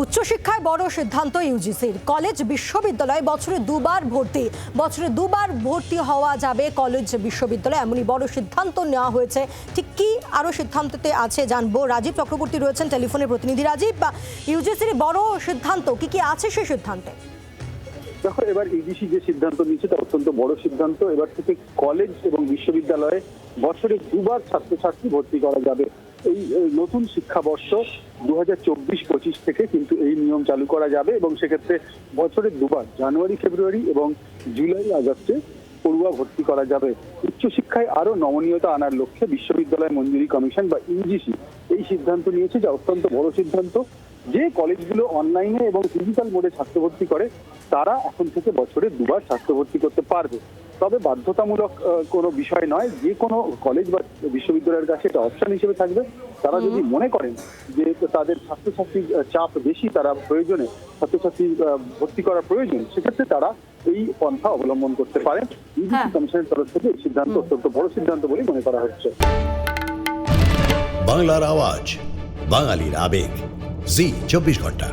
উচ্চশিক্ষায় বড় সিদ্ধান্ত ইউজিসির। কলেজ বিশ্ববিদ্যালয়ে বছরে দুবার ভর্তি। বছরে দুবার ভর্তি হওয়া যাবে কলেজ বিশ্ববিদ্যালয়ে। এমনই বড় সিদ্ধান্ত নেওয়া হয়েছে। ঠিক কি আরও সিদ্ধান্ততে আছে জানব। রাজীব চক্রবর্তী রয়েছেন টেলিফোনের প্রতিনিধি রাজীব। ইউজিসির বড় সিদ্ধান্ত, কি কি আছে সেই সিদ্ধান্তে? দেখো, এবার ইডিসি যে সিদ্ধান্ত নিয়েছে, তা অত্যন্ত বড় সিদ্ধান্ত। এবার থেকে কলেজ এবং বিশ্ববিদ্যালয়ে বছরে দুবার ছাত্রছাত্রী ভর্তি করা যাবে। এই নতুন শিক্ষাবর্ষ দু হাজার চব্বিশ পঁচিশ থেকে কিন্তু এই নিয়ম চালু করা যাবে এবং সেক্ষেত্রে বছরে দুবার, জানুয়ারি, ফেব্রুয়ারি এবং জুলাই, আগস্টে পড়ুয়া ভর্তি করা যাবে। উচ্চশিক্ষায় আরও নমনীয়তা আনার লক্ষ্যে বিশ্ববিদ্যালয় মঞ্জুরি কমিশন বা ইউজিসি এই সিদ্ধান্ত নিয়েছে, যা অত্যন্ত বড় সিদ্ধান্ত। যে কলেজগুলো অনলাইনে এবং ডিজিটাল মোডে ছাত্র ভর্তি করে, তারা এখন থেকে বছরে দুবার ছাত্র ভর্তি করতে পারবে। তবে বাধ্যতামূলক কোনো বিষয় নয়। যে কোনো কলেজ বা বিশ্ববিদ্যালয়ের কাছে এটা অপশন হিসেবে থাকবে। তারা যদি মনে করেন যে তাদের ছাত্রছাত্রীর চাপ বেশি তারা প্রয়োজনে ছাত্রছাত্রী ভর্তি করা প্রয়োজন সেক্ষেত্রে তারা এই পন্থা অবলম্বন করতে পারেন। ইউজিসি হ্যাঁ। কমিশনের তরফ থেকে এই সিদ্ধান্ত অত্যন্ত বড় সিদ্ধান্ত বলে মনে করা হচ্ছে। বাংলার আওয়াজ বাঙালির আবেগ। জি চব্বিশ ঘণ্টা।